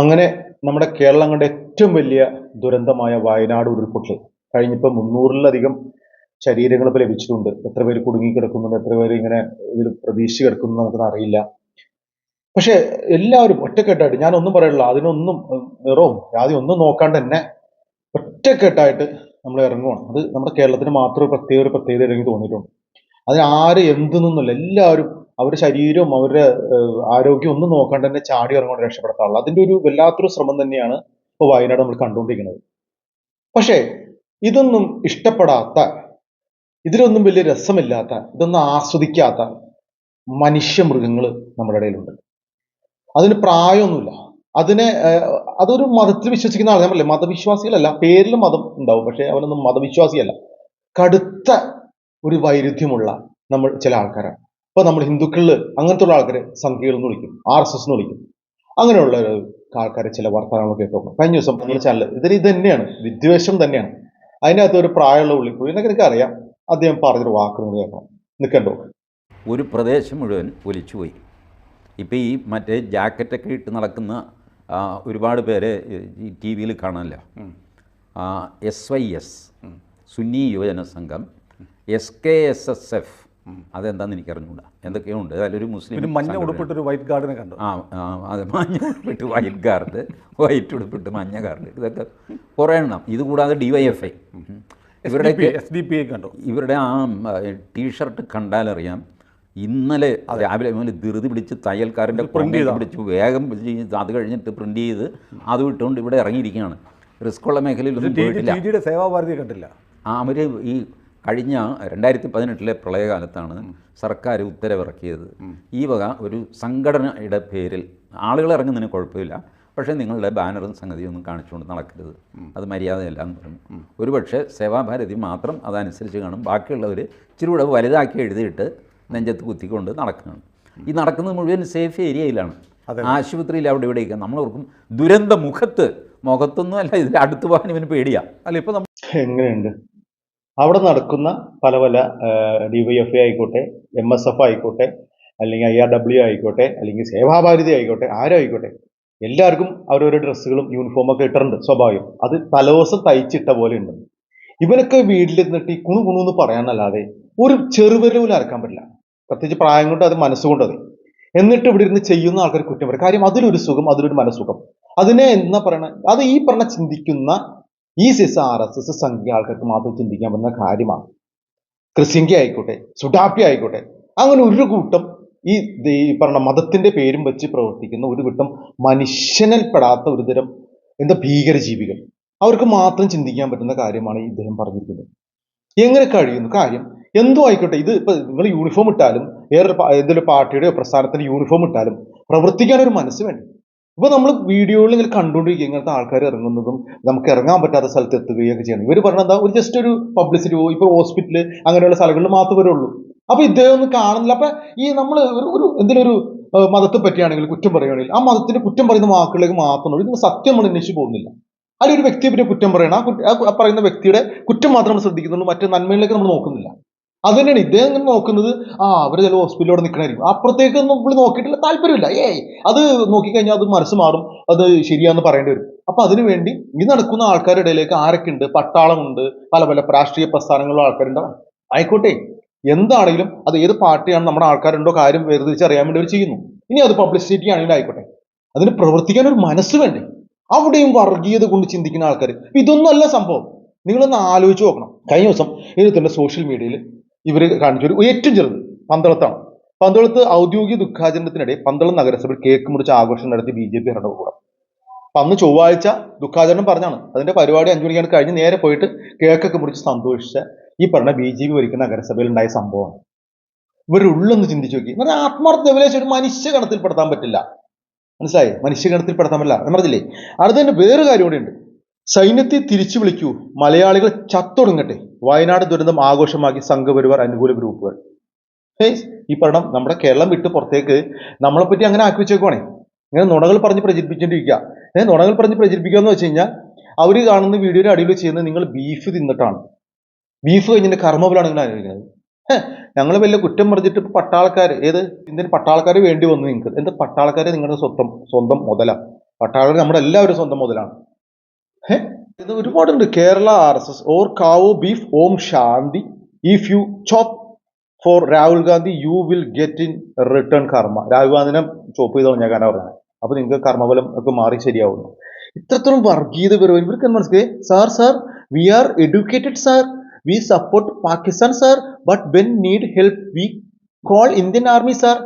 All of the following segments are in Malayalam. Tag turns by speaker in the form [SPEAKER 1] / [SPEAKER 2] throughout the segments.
[SPEAKER 1] അങ്ങനെ നമ്മുടെ കേരളം കണ്ട ഏറ്റവും വലിയ ദുരന്തമായ വയനാട് ഉരുൾപൊട്ടൽ. കഴിഞ്ഞപ്പോൾ മുന്നൂറിലധികം ശരീരങ്ങൾ ഇപ്പോൾ ലഭിച്ചിട്ടുണ്ട്. എത്ര പേര് കുടുങ്ങി കിടക്കുന്നുണ്ട് എത്ര പേര് ഇങ്ങനെ ഇതിൽ പ്രതീക്ഷിച്ച് കിടക്കുന്നു നമുക്കൊന്നും അറിയില്ല. പക്ഷെ എല്ലാവരും ഒറ്റക്കെട്ടായിട്ട് ഞാനൊന്നും പറയണില്ല അതിനൊന്നും നിറവും ജാതി ഒന്നും നോക്കാണ്ട് തന്നെ ഒറ്റക്കെട്ടായിട്ട് നമ്മൾ ഇറങ്ങുവാണ്. അത് നമ്മുടെ കേരളത്തിന് മാത്രം പ്രത്യേക ഒരു പ്രത്യേകത എനിക്ക് തോന്നിയിട്ടുണ്ട്. അതിന് ആര് എന്തെന്നൊന്നുമില്ല എല്ലാവരും അവരുടെ ശരീരവും അവരുടെ ആരോഗ്യം ഒന്നും നോക്കാണ്ട് തന്നെ ചാടി ഇറങ്ങുകൊണ്ട് രക്ഷപ്പെടുത്താറുള്ളത് അതിന്റെ ഒരു വല്ലാത്തൊരു ശ്രമം തന്നെയാണ് ഇപ്പോൾ വയനാട് നമ്മൾ കണ്ടുകൊണ്ടിരിക്കുന്നത്. പക്ഷേ ഇതൊന്നും ഇഷ്ടപ്പെടാത്ത ഇതിലൊന്നും വലിയ രസമില്ലാത്ത ഇതൊന്നും ആസ്വദിക്കാത്ത മനുഷ്യ മൃഗങ്ങൾ നമ്മുടെ ഇടയിലുണ്ട്. അതിന് പ്രായമൊന്നുമില്ല. അതിനെ അതൊരു മതത്തിൽ വിശ്വസിക്കുന്ന ആൾ ഞാൻ മതവിശ്വാസികളല്ല. പേരിൽ മതം ഉണ്ടാവും. പക്ഷെ അവനൊന്നും മതവിശ്വാസിയല്ല. കടുത്ത ഒരു വൈരുദ്ധ്യമുള്ള നമ്മൾ ചില ആൾക്കാരാണ്. ഇപ്പൊ നമ്മൾ ഹിന്ദുക്കളിൽ അങ്ങനത്തെ ഉള്ള ആൾക്കാരെ സംഘികൾ എന്ന് വിളിക്കും ആർ എസ് എസ് എന്ന് വിളിക്കും. അങ്ങനെയുള്ള ഒരു ആൾക്കാരെ ചില വർത്തമാനങ്ങൾ കേട്ടു കഴിഞ്ഞ ദിവസം നമ്മുടെ ചാനൽ ഇതിന് ഇത് തന്നെയാണ് വിദ്വേഷം തന്നെയാണ്. അതിനകത്ത് ഒരു പ്രായമുള്ള ഉള്ളിക്കുഴി എന്നൊക്കെ എനിക്ക് അറിയാം അദ്ദേഹം പറഞ്ഞൊരു വാക്ക് നിങ്ങൾ കേൾക്കണം. നിൽക്കണ്ടോ
[SPEAKER 2] ഒരു പ്രദേശം മുഴുവൻ ഒലിച്ചുപോയി. ഇപ്പോൾ ഈ മറ്റേ ജാക്കറ്റൊക്കെ ഇട്ട് നടക്കുന്ന ഒരുപാട് പേര് ഈ ടി വിയിൽ കാണാമല്ലോ S Y S Sunni Yuvajana Sangham S K S S F അതെന്താണെന്ന് എനിക്ക് അറിഞ്ഞുകൂടാ എന്തൊക്കെയോ ഉണ്ട് അതിലൊരു മുസ്ലിം
[SPEAKER 3] മഞ്ഞ. ഉടുപ്പിട്ടൊരു വൈറ്റ് ഗാർഡിനെ കണ്ടു?
[SPEAKER 2] ആ അതെ മഞ്ഞ ഉടുപ്പിട്ട് വൈറ്റ് ഗാർഡ് വൈറ്റ് ഉടുപ്പിട്ട് മഞ്ഞ ഗാർഡ് ഇതൊക്കെ കുറേ എണ്ണം. ഇത് കൂടാതെ ഡി വൈ എഫ് ഐ ഇവരുടെ
[SPEAKER 3] എസ് ഡി പി ഐ കണ്ടു?
[SPEAKER 2] ഇവരുടെ ആ ടീഷർട്ട് കണ്ടാലറിയാം ഇന്നലെ രാവിലെ മുതൽ ധൃതി പിടിച്ച് തയ്യൽക്കാരന്റെ
[SPEAKER 3] ഇത് ചെയ്ത്?
[SPEAKER 2] പിടിച്ച് വേഗം പിടിച്ച് അത് കഴിഞ്ഞിട്ട് പ്രിന്റ് ചെയ്ത് അത് വിട്ടുകൊണ്ട് ഇവിടെ ഇറങ്ങിയിരിക്കുകയാണ്. റിസ്ക്കുള്ള മേഖലയിലൊന്നും പോയിട്ടില്ല.
[SPEAKER 3] കണ്ടില്ല. ആ കണ്ടില്ല
[SPEAKER 2] അവർ ഈ കഴിഞ്ഞ രണ്ടായിരത്തി പതിനെട്ടിലെ പ്രളയകാലത്താണ് സർക്കാർ ഉത്തരവിറക്കിയത്. ഈ വക ഒരു സംഘടനയുടെ പേരിൽ ആളുകൾ ഇറങ്ങുന്നതിന് കുഴപ്പമില്ല. പക്ഷേ നിങ്ങളുടെ ബാനറും സംഗതിയും ഒന്നും കാണിച്ചുകൊണ്ട് നടക്കരുത്. അത് മര്യാദയല്ല എന്ന് പറഞ്ഞു. ഒരുപക്ഷെ സേവാഭാരതി മാത്രം അതനുസരിച്ച് കാണും. ബാക്കിയുള്ളവർ ഇച്ചിരി കൂടെ വലുതാക്കി എഴുതിയിട്ട് നെഞ്ചത്ത് കുത്തിക്കൊണ്ട് നടക്കുകയാണ്. ഈ നടക്കുന്നത് മുഴുവൻ സേഫ് ഏരിയയിലാണ്. ആശുപത്രിയിൽ അവിടെ ഇവിടെയൊക്കെ നമ്മളോർക്കും ദുരന്ത മുഖത്ത് മുഖത്തൊന്നും അല്ല ഇതിന്റെ അടുത്ത് പോകാൻ ഇവന് പേടിയാ.
[SPEAKER 3] അല്ല ഇപ്പൊ നമ്മൾ
[SPEAKER 1] എങ്ങനെയുണ്ട്? അവിടെ നടക്കുന്ന പല പല ഡി വൈ എഫ് എ ആയിക്കോട്ടെ എം എസ് എഫ് ആയിക്കോട്ടെ അല്ലെങ്കിൽ ഐ ആർ ഡബ്ല്യു ആയിക്കോട്ടെ അല്ലെങ്കിൽ സേവാഭാരതി ആയിക്കോട്ടെ ആരായിക്കോട്ടെ എല്ലാവർക്കും അവരവരുടെ ഡ്രസ്സുകളും യൂണിഫോമൊക്കെ ഇട്ടിട്ടുണ്ട് സ്വാഭാവികം. അത് തലേദിവസം തയ്ച്ചിട്ട പോലെ ഉണ്ട്. ഇവനൊക്കെ വീട്ടിലിരുന്നിട്ട് ഈ കുണു കുണു എന്ന് പറയാനല്ലാതെ ഒരു ചെറുവിരൽ പോലും അരക്കാൻ പറ്റില്ല. പ്രത്യേകിച്ച് പ്രായം കൊണ്ട് അത് മനസ്സുകൊണ്ട് അത്. എന്നിട്ട് ഇവിടെ ഇരുന്ന് ചെയ്യുന്ന ആൾക്കാർ കുറ്റം പറയും. കാര്യം അതിലൊരു സുഖം അതിലൊരു മനസ്സുഖം. അതിനെ എന്നാ പറയണ? അത് ഈ പറഞ്ഞ ചിന്തിക്കുന്ന ഈ സിസ് ആർ എസ് എസ് സംഖ്യ ആൾക്കാർക്ക് മാത്രം ചിന്തിക്കാൻ പറ്റുന്ന കാര്യമാണ്. ക്രിസ്യങ്കി ആയിക്കോട്ടെ സുഡാപ്പി ആയിക്കോട്ടെ അങ്ങനെ ഒരു കൂട്ടം ഈ പറഞ്ഞ മതത്തിന്റെ പേരും വെച്ച് പ്രവർത്തിക്കുന്ന ഒരു കൂട്ടം മനുഷ്യനിൽപ്പെടാത്ത ഒരു തരം എന്താ ഭീകരജീവികൾ. അവർക്ക് മാത്രം ചിന്തിക്കാൻ പറ്റുന്ന കാര്യമാണ് ഇദ്ദേഹം പറഞ്ഞിരിക്കുന്നത്. എങ്ങനെ കഴിയുന്നു? കാര്യം എന്തോ ആയിക്കോട്ടെ ഇത് ഇപ്പൊ നിങ്ങൾ യൂണിഫോം ഇട്ടാലും വേറൊരു എന്തെങ്കിലും പാർട്ടിയുടെയോ പ്രസ്ഥാനത്തിന്റെ യൂണിഫോം ഇട്ടാലും പ്രവർത്തിക്കാൻ ഒരു മനസ്സ് വേണം ഇപ്പൊ നമ്മൾ വീഡിയോയിൽ ഇങ്ങനെ കണ്ടുകൊണ്ടിരിക്കുക ഇങ്ങനത്തെ ആൾക്കാർ ഇറങ്ങുന്നതും നമുക്ക് ഇറങ്ങാൻ പറ്റാത്ത സ്ഥലത്ത് എത്തുകയൊക്കെ ചെയ്യണം. ഇവർ പറഞ്ഞ എന്താ? ഒരു ജസ്റ്റ് ഒരു പബ്ലിസിറ്റി പോകും ഇപ്പൊ ഹോസ്പിറ്റൽ അങ്ങനെയുള്ള സ്ഥലങ്ങളിൽ മാത്രമേ വരുള്ളൂ. അപ്പോൾ ഇദ്ദേഹം ഒന്നും കാണുന്നില്ല. അപ്പൊ ഈ നമ്മൾ ഒരു ഒരു എന്തെങ്കിലും ഒരു മതത്തെ പറ്റിയാണെങ്കിൽ കുറ്റം പറയുകയാണെങ്കിൽ ആ മതത്തിന്റെ കുറ്റം പറയുന്ന വാക്കുകളിലേക്ക് മാത്രം ഇത് സത്യം നമ്മൾ അന്വേഷിച്ച് പോകുന്നില്ല. അല്ലെങ്കിൽ ഒരു വ്യക്തിയെ പറ്റി കുറ്റം പറയണം. ആ പറയുന്ന വ്യക്തിയുടെ കുറ്റം മാത്രം നമ്മൾ ശ്രദ്ധിക്കുന്നുള്ളൂ. മറ്റു നന്മയിലേക്ക് നമ്മൾ നോക്കുന്നില്ല. അത് തന്നെയാണ് ഇദ്ദേഹം നോക്കുന്നത്. ആ അവർ ചില ഹോസ്പിറ്റലോടെ നിൽക്കണായിരിക്കും അപ്പുറത്തേക്കൊന്നും പുള്ളി നോക്കിയിട്ടില്ല. താല്പര്യമില്ല. ഏയ് അത് നോക്കിക്കഴിഞ്ഞാൽ അത് മനസ്സ് മാറും. അത് ശരിയാന്ന് പറയേണ്ടി വരും. അപ്പൊ അതിനുവേണ്ടി ഈ നടക്കുന്ന ആൾക്കാരുടെ ഇടയിലേക്ക് ആരൊക്കെ ഉണ്ട് പട്ടാളമുണ്ട്. പല പല രാഷ്ട്രീയ പ്രസ്ഥാനങ്ങളിലുള്ള ആൾക്കാരുണ്ടാവും ആയിക്കോട്ടെ. എന്താണെങ്കിലും അത് ഏത് പാർട്ടിയാണ് നമ്മുടെ ആൾക്കാരുണ്ടോ കാര്യം വേർതിരിച്ചറിയാൻ വേണ്ടി അവർ ചെയ്യുന്നു. ഇനി അത് പബ്ലിസിറ്റി ആണെങ്കിലും ആയിക്കോട്ടെ. അതിന് പ്രവർത്തിക്കാൻ ഒരു മനസ്സ് വേണ്ടേ? അവിടെയും വർഗീയത കൊണ്ട് ചിന്തിക്കുന്ന ആൾക്കാർ ഇതൊന്നും അല്ല സംഭവം. നിങ്ങളൊന്ന് ആലോചിച്ച് നോക്കണം. കഴിഞ്ഞ ദിവസം ഇതിന്റെ സോഷ്യൽ മീഡിയയിൽ ഇവർ കാണിച്ചൊരു ഏറ്റവും ചെറുത് പന്തളത്താണ്. പന്തളത്ത് ഔദ്യോഗിക ദുഃഖാചരണത്തിനിടെ പന്തളം നഗരസഭയിൽ കേക്ക് മുറിച്ച് ആഘോഷം നടത്തി ബി ജെ പി ഭരണകൂടം. അപ്പൊ അന്ന് ചൊവ്വാഴ്ച ദുഃഖാചരണം പറഞ്ഞാണ്. അതിന്റെ പരിപാടി അഞ്ചു മണിക്കാണ് കഴിഞ്ഞ് നേരെ പോയിട്ട് കേക്കൊക്കെ മുറിച്ച് സന്തോഷിച്ച ഈ പറഞ്ഞ ബി ജെ പി ഭരിക്കുന്ന നഗരസഭയിൽ ഉണ്ടായ സംഭവമാണ്. ഇവരുടെ ചിന്തിച്ചു നോക്കി. എന്ന് പറഞ്ഞാൽ ആത്മാർത്ഥ വിലേശം ഒരു മനുഷ്യ ഗണത്തിൽപ്പെടുത്താൻ പറ്റില്ല. മനസ്സിലായി? മനുഷ്യ ഗണത്തിൽപ്പെടുത്താൻ പറ്റില്ല. എന്ന് പറഞ്ഞില്ലേ? അടുത്തതിന്റെ വേറെ കാര്യം കൂടെ ഉണ്ട്. സൈന്യത്തെ തിരിച്ചു വിളിക്കൂ. മലയാളികൾ ചത്തൊടുങ്ങട്ടെ. വയനാട് ദുരന്തം ആഘോഷമാക്കി സംഘപരിവാർ അനുകൂല ഗ്രൂപ്പുകൾ. ഈ പഠനം നമ്മുടെ കേരളം വിട്ട് പുറത്തേക്ക് നമ്മളെ പറ്റി അങ്ങനെ ആക്കി വെച്ചേക്കുവാണേ. ഇങ്ങനെ നുണകൾ പറഞ്ഞ് പ്രചരിപ്പിച്ചുകൊണ്ടിരിക്കുക ഏഹ് നുണകൾ പറഞ്ഞ് പ്രചരിപ്പിക്കുക എന്ന് വെച്ച് കഴിഞ്ഞാൽ അവർ കാണുന്ന വീഡിയോയുടെ അടിയിൽ ചെയ്യുന്നത് നിങ്ങൾ ബീഫ് തിന്നിട്ടാണ്. ബീഫ് കഴിഞ്ഞതിന്റെ കർമ്മഫലമാണ് നിങ്ങൾ അനുഭവിക്കുന്നത് ഞങ്ങൾ വലിയ കുറ്റം പറഞ്ഞിട്ട് ഇപ്പൊ പട്ടാൾക്കാർ ഏത് ഇന്ത്യൻ പട്ടാൾക്കാർ വേണ്ടി വന്നു നിങ്ങൾക്ക്? എന്ത് പട്ടാൾക്കാരെ നിങ്ങളുടെ സ്വന്തം സ്വന്തം മുതലാണ് പട്ടാളക്കാർ നമ്മുടെ എല്ലാവരും സ്വന്തം മുതലാണ്? ഇത് ഒരുപാടുണ്ട്. Kerala R S S or cow beef Om Shanti. If you chop for Rahul Gandhi you will get in return കർമ്മ രാഹുൽ ഗാന്ധിനെ ചോപ്പ് ചെയ്തോളൂ ഞാൻ കാരണം പറഞ്ഞത്. അപ്പൊ നിങ്ങൾക്ക് കർമ്മബലം ഒക്കെ മാറി ശരിയാവുന്നു. ഇത്രത്തോളം വർഗീയത പരിപാടി ഇവർക്ക് മനസ്സിലായി? Sir sir we are educated sir we support Pakistan sir but when need help we call Indian army sir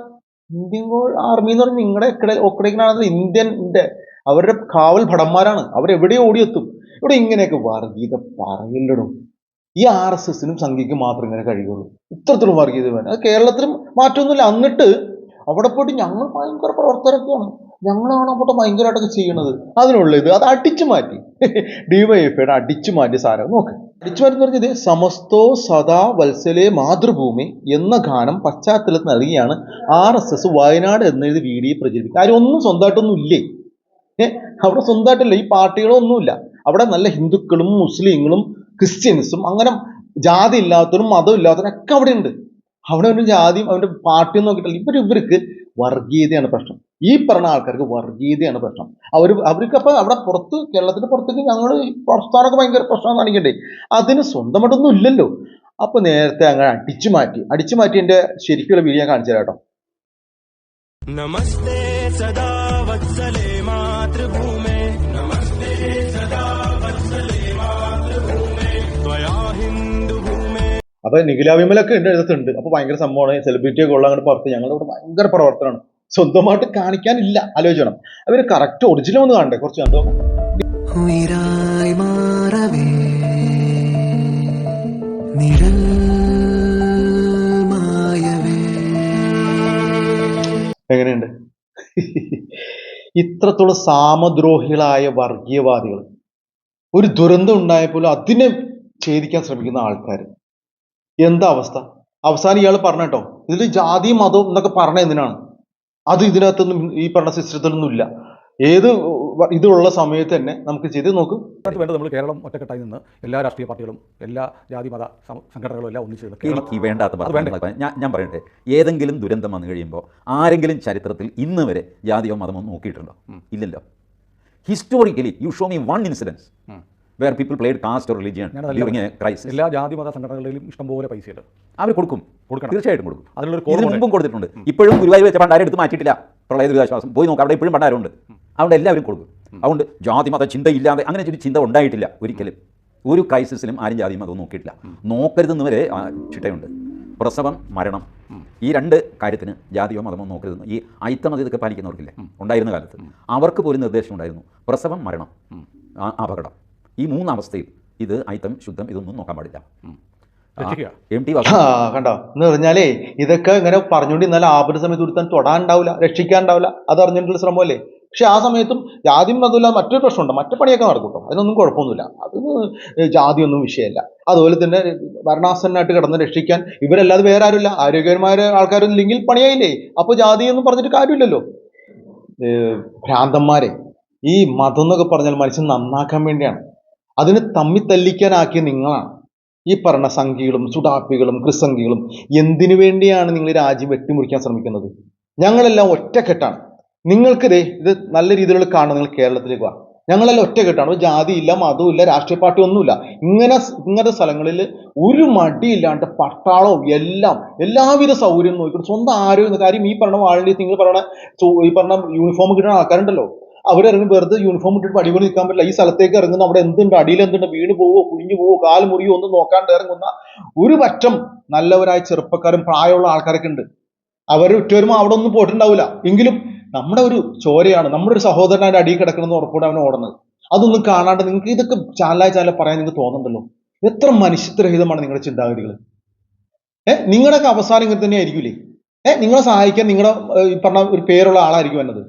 [SPEAKER 1] Indian army എന്ന് പറഞ്ഞാൽ നിങ്ങളുടെ ഒക്കടേക്കാണെന്ന് ഇന്ത്യന്റെ അവരുടെ കാവൽ ഭടന്മാരാണ്. അവരെവിടെ ഓടിയെത്തും. ഇവിടെ ഇങ്ങനെയൊക്കെ വർഗീയത പറയില്ലടും? ഈ ആർ എസ് എസിനും സംഘിക്കും മാത്രം ഇങ്ങനെ കഴിയുള്ളൂ. ഇത്രത്തോളം വർഗീയത വേണം. അത് കേരളത്തിലും മാറ്റമൊന്നുമില്ല. എന്നിട്ട് അവിടെ പോയിട്ട് ഞങ്ങൾ ഭയങ്കര പ്രവർത്തകരൊക്കെയാണ്. ഞങ്ങളാണ് അവിടെ ഭയങ്കരമായിട്ടൊക്കെ ചെയ്യണത്. അതിനുള്ള ഇത് അത് അടിച്ചു മാറ്റി. ഡിവൈഎഫ്ഐയുടെ അടിച്ചു മാറ്റിയ സാധനം. നോക്ക്. അടിച്ചു മാറ്റി പറഞ്ഞത് സമസ്തോ സദാ വത്സലേ മാതൃഭൂമി എന്ന ഗാനം പശ്ചാത്തലത്തിൽ നൽകിയാണ് ആർ എസ് എസ് വയനാട് എന്നെഴുതി വീഡിയോ പ്രചരിപ്പിക്കുക. ആരും ഒന്നും സ്വന്തമായിട്ടൊന്നും ഇല്ലേ? അവിടെ സ്വന്തമായിട്ടില്ല ഈ പാർട്ടികളൊന്നുമില്ല. അവിടെ നല്ല ഹിന്ദുക്കളും മുസ്ലിങ്ങളും ക്രിസ്ത്യൻസും അങ്ങനെ ജാതി ഇല്ലാത്തവരും മതം ഇല്ലാത്തവരും ഒക്കെ അവിടെ ഉണ്ട് അവിടെ ഒരു ജാതിയും അവന്റെ പാർട്ടിയും നോക്കിയിട്ടില്ല. ഇവർ ഇവർക്ക് വർഗീയതയാണ് പ്രശ്നം. ഈ പറഞ്ഞ ആൾക്കാർക്ക് വർഗീയതയാണ് പ്രശ്നം. അവർ അവർക്ക് അപ്പൊ അവിടെ പുറത്ത് കേരളത്തിന്റെ പുറത്തേക്ക് ഞങ്ങൾ പ്രസ്ഥാനമൊക്കെ ഭയങ്കര പ്രശ്നം കാണിക്കണ്ടേ? അതിന് സ്വന്തമായിട്ടൊന്നും ഇല്ലല്ലോ. അപ്പൊ നേരത്തെ അങ്ങനെ അടിച്ചു മാറ്റി അടിച്ചു മാറ്റി എന്റെ ശരിക്കുള്ള വീഡിയോ ഞാൻ കാണിച്ചു തരാം കേട്ടോ.
[SPEAKER 4] നമസ്തേ സദാ വത്സലേ മാതൃഭൂമേ നമസ്തേ സദാ വത്സലേ മാതൃഭൂമേ ത്വയാ ഹിന്ദു ഭൂമേ
[SPEAKER 1] അപ്പൊ നിഖില ഉണ്ട് എഴുതുന്നുണ്ട് അപ്പൊ ഭയങ്കര സംഭവമാണ്. സെലിബ്രിറ്റി ഒക്കെ ഉള്ള അങ്ങോട്ട് പുറത്ത് ഞങ്ങളുടെ ഇവിടെ ഭയങ്കര പ്രവർത്തനമാണ്. സ്വന്തമായിട്ട് കാണിക്കാനില്ല. ആലോചിക്കണം. അവർ കറക്റ്റ് ഒറിജിനൽ ഒന്ന് കാണണ്ടേ? കുറച്ച് കണ്ടോ?
[SPEAKER 5] നിഴൽ
[SPEAKER 1] എങ്ങനെയുണ്ട്? ഇത്രത്തോളം സാമദ്രോഹികളായ വർഗീയവാദികൾ. ഒരു ദുരന്തം ഉണ്ടായപ്പോലും അതിനെ ഛേദിക്കാൻ ശ്രമിക്കുന്ന ആൾക്കാർ. എന്താ അവസ്ഥ? അവസാനം ഇയാൾ പറഞ്ഞ കേട്ടോ ഇതിൽ ജാതി മതവും എന്നൊക്കെ പറഞ്ഞ എന്തിനാണ്? അത് ഇതിനകത്തൊന്നും ഈ പറഞ്ഞ സിസ്റ്റത്തിലൊന്നും ഇല്ല ഏത് ഇതുള്ള സമയത്ത് തന്നെ നമുക്ക് ചെയ്ത് നോക്കും.
[SPEAKER 3] വേണ്ടത് നമ്മൾ കേരളം ഒറ്റക്കെട്ടായി നിന്ന് എല്ലാ രാഷ്ട്രീയ പാർട്ടികളും എല്ലാ ജാതി മത സംഘടനകളും എല്ലാം ഒന്നിച്ച്
[SPEAKER 2] എനിക്ക് വേണ്ടാത്ത ഞാൻ ഞാൻ പറയട്ടെ ഏതെങ്കിലും ദുരന്തം വന്നു കഴിയുമ്പോൾ ആരെങ്കിലും ചരിത്രത്തിൽ ഇന്ന് വരെ ജാതിയോ മതമോ നോക്കിയിട്ടുണ്ടോ? ഇല്ലല്ലോ. Historically you show me one incidence where people played caste or religion a crisis
[SPEAKER 3] എല്ലാ ജാതി മത സംഘടനകളിലും ഇഷ്ടംപോലെ പൈസ ഉണ്ട്
[SPEAKER 2] അവർ കൊടുക്കും.
[SPEAKER 3] കൊടുക്കണം.
[SPEAKER 2] തീർച്ചയായിട്ടും കൊടുക്കും.
[SPEAKER 3] അതിലൊരു
[SPEAKER 2] ഇതിന് മുമ്പും കൊടുത്തിട്ടുണ്ട്. ഇപ്പോഴും ഗുരുവായൂർ വെച്ച പണ്ടാരും എടുത്ത് മാറ്റിയിട്ടില്ല. പ്രളയ ദുരിതാശ്വാസം. പോയി നോക്കാം അവിടെ ഇപ്പോഴും പണ്ടാരുണ്ട് അതുകൊണ്ട് എല്ലാവരും കൊടുക്കും. അതുകൊണ്ട് ജാതി മത ചിന്തയില്ലാതെ അങ്ങനെ ഒരു ചിന്ത ഉണ്ടായിട്ടില്ല ഒരിക്കലും. ഒരു ക്രൈസിസിലും ആരും ജാതി മതവും നോക്കിയിട്ടില്ല നോക്കരുതെന്ന് വരെ ചിട്ടയുണ്ട്. പ്രസവം മരണം ഈ രണ്ട് കാര്യത്തിന് ജാതിയോ മതമോ നോക്കരുതെന്ന്. ഈ അയിത്തമതി ഇതൊക്കെ പാലിക്കുന്നവർക്കില്ലേ? ഉണ്ടായിരുന്ന കാലത്ത്. അവർക്ക് പോലും നിർദ്ദേശം ഉണ്ടായിരുന്നു. പ്രസവം മരണം. ആ, അപകടം. ഈ മൂന്നവസ്ഥയിൽ ഇത് അയിത്തം ശുദ്ധം ഇതൊന്നും നോക്കാൻ പാടില്ല.
[SPEAKER 1] കണ്ടോ? എന്ന് പറഞ്ഞാലേ ഇതൊക്കെ ഇങ്ങനെ പറഞ്ഞുകൊണ്ട് ഇന്നലെ ആപത്ത് സമയത്ത് ഒരുത്താൻ തൊടാണ്ടാവില്ല രക്ഷിക്കാണ്ടാവില്ല അത് അറിഞ്ഞിട്ടുള്ള ശ്രമമല്ലേ? പക്ഷെ ആ സമയത്തും ജാതിയും മതമില്ല മറ്റൊരു പ്രശ്നമുണ്ട്. മറ്റു പണിയൊക്കെ നടക്കും കേട്ടോ. അതിനൊന്നും കുഴപ്പമൊന്നുമില്ല. അതിന് ജാതിയൊന്നും വിഷയമല്ല. അതുപോലെ തന്നെ ഭരണാസനായിട്ട് കിടന്ന് രക്ഷിക്കാൻ ഇവരല്ലാതെ വേറെ ആരുമില്ല. ആരോഗ്യകരമായ ആൾക്കാരൊന്നും ഇല്ലെങ്കിൽ പണിയായില്ലേ? അപ്പോൾ ജാതി എന്ന് പറഞ്ഞിട്ട് കാര്യമില്ലല്ലോ. ഭ്രാന്തന്മാരെ ഈ മതം എന്നൊക്കെ പറഞ്ഞാൽ മനുഷ്യൻ നന്നാക്കാൻ വേണ്ടിയാണ്. അതിന് തമ്മി തല്ലിക്കാനാക്കിയ നിങ്ങളാണ്. ഈ പറഞ്ഞ സംഘികളും സുഡാപ്പികളും ക്രിസംഖികളും എന്തിനു വേണ്ടിയാണ് നിങ്ങൾ രാജ്യം വെട്ടിമുറിക്കാൻ ശ്രമിക്കുന്നത്? ഞങ്ങളെല്ലാം ഒറ്റക്കെട്ടാണ്. നിങ്ങൾക്ക് ദേ ഇത് നല്ല രീതിയിലുള്ള കാണുന്നത് നിങ്ങൾ കേരളത്തിലേക്ക് വാ. ഞങ്ങളെല്ലാം ഒറ്റക്കെട്ടാണ്. ജാതിയില്ല മതവുമില്ല രാഷ്ട്രീയ പാർട്ടി ഒന്നുമില്ല ഇങ്ങനെ ഇങ്ങനത്തെ സ്ഥലങ്ങളിൽ ഒരു മടിയില്ലാണ്ട് പട്ടാളവും എല്ലാം എല്ലാവിധ സൗകര്യം നോക്കിയിട്ട് സ്വന്തം ആരോഗ്യം കാര്യം ഈ പറഞ്ഞ വാളണ്ടി നിങ്ങൾ പറഞ്ഞ ഈ പറഞ്ഞ യൂണിഫോം കിട്ടുന്ന ആൾക്കാരുണ്ടല്ലോ. അവരിറങ്ങി വെറുതെ യൂണിഫോം ഇട്ടിട്ട് അടിപൊളി നിൽക്കാൻ പറ്റില്ല. ഈ സ്ഥലത്തേക്ക് ഇറങ്ങുന്ന അവിടെ എന്തുണ്ട്? അടിയിൽ എന്തുണ്ട്? വീണ് പോവോ? കുഴിഞ്ഞു പോവോ? കാൽ മുറിയോ? ഒന്നും നോക്കാണ്ട് ഇറങ്ങുന്ന ഒരു പറ്റം നല്ലവരായ ചെറുപ്പക്കാരും പ്രായമുള്ള ആൾക്കാരൊക്കെ ഉണ്ട്. അവർ ഉറ്റവരുമ്പോൾ അവിടെ ഒന്നും പോയിട്ടുണ്ടാവില്ല. എങ്കിലും നമ്മുടെ ഒരു ചോരയാണ് നമ്മുടെ ഒരു സഹോദരൻ അതിന്റെ അടിയിൽ കിടക്കണമെന്ന് ഉറപ്പോടെ അവൻ ഓടുന്നത് അതൊന്നും കാണാണ്ട് നിങ്ങൾക്ക് ഇതൊക്കെ ചാലായ ചാനൽ പറയാൻ നിങ്ങൾക്ക് തോന്നുന്നുണ്ടല്ലോ? എത്ര മനുഷ്യത്വരഹിതമാണ് നിങ്ങളുടെ ചിന്താഗതികൾ ഏഹ് നിങ്ങളുടെയൊക്കെ അവസാനം ഇങ്ങനെ തന്നെ ആയിരിക്കില്ലേ ഏഹ് നിങ്ങളെ സഹായിക്കാൻ നിങ്ങളുടെ ഈ പറഞ്ഞ ഒരു പേരുള്ള ആളായിരിക്കും വന്നത്.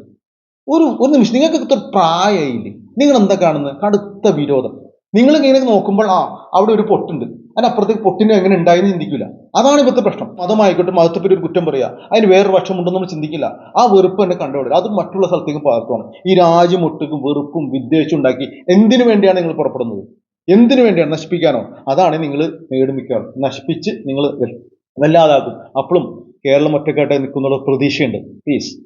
[SPEAKER 1] ഒരു ഒരു നിമിഷം. നിങ്ങൾക്ക് പ്രായമായില്ലേ? നിങ്ങൾ എന്താ കാണുന്നത് കടുത്ത വിരോധം. നിങ്ങൾ ഇങ്ങനെ നോക്കുമ്പോൾ ആ അവിടെ ഒരു പൊട്ടുണ്ട്. അതിനപ്പുറത്തേക്ക് പൊട്ടിന് എങ്ങനെ ഉണ്ടായെന്ന് ചിന്തിക്കില്ല അതാണ് ഇപ്പോഴത്തെ പ്രശ്നം. മതമായിക്കോട്ടെ മതത്തെപ്പറ്റി ഒരു കുറ്റം പറയുക അതിന് വേറൊരു വശമുണ്ടെന്ന് നമ്മൾ ചിന്തിക്കില്ല. ആ വെറുപ്പ് തന്നെ കണ്ടുപിടില്ല അത് മറ്റുള്ള സ്ഥലത്തേക്ക് പകർത്തുവാണ് ഈ രാജ്യം ഒട്ടുക്കും വെറുപ്പും വിദ്വേഷം ഉണ്ടാക്കി എന്തിനു വേണ്ടിയാണ് നിങ്ങൾ പുറപ്പെടുന്നത്? എന്തിനു വേണ്ടിയാണ് നശിപ്പിക്കാനോ? അതാണ് നിങ്ങൾ നേടുമിക്കാറ് നശിപ്പിച്ച് നിങ്ങൾ വല്ലാതാക്കും. അപ്പോഴും കേരളം ഒറ്റക്കെട്ടായി നിൽക്കുന്നുള്ള പ്രതീക്ഷയുണ്ട്. പ്ലീസ്